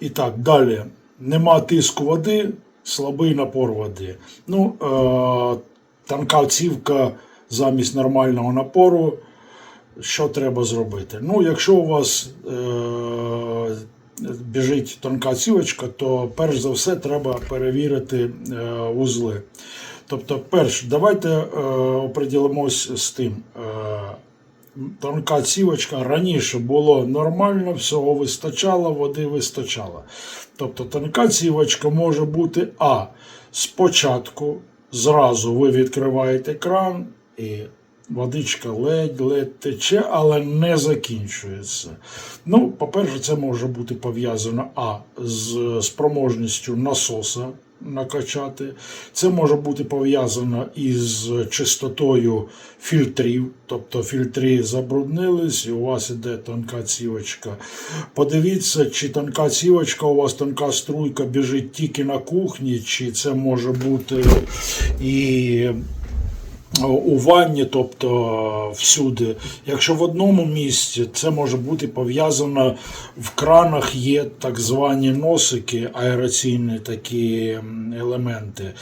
І так, далі. Нема тиску води, слабий напор води. Ну, е, тонка цівка замість нормального напору. Що треба зробити? Ну, якщо у вас е, біжить тонка цівочка, то перш за все треба перевірити е, узли. Тобто, перш, давайте е, оприділимось з тим. Е, тонка цівочка раніше було нормально, всього вистачало, води вистачало. Тобто тонка цівочка може бути А. Спочатку зразу ви відкриваєте кран і водичка ледь-ледь тече, але не закінчується. Ну, по-перше, це може бути пов'язано А з спроможністю насоса накачати. Це може бути пов'язано із чистотою фільтрів, тобто фільтри забруднились, і у вас іде тонка цівочка. Подивіться, чи тонка цівочка, у вас тонка струйка біжить тільки на кухні, чи це може бути і у ванні, тобто всюди. Якщо в одному місці, це може бути пов'язано в кранах є так звані носики, аераційні такі елементи.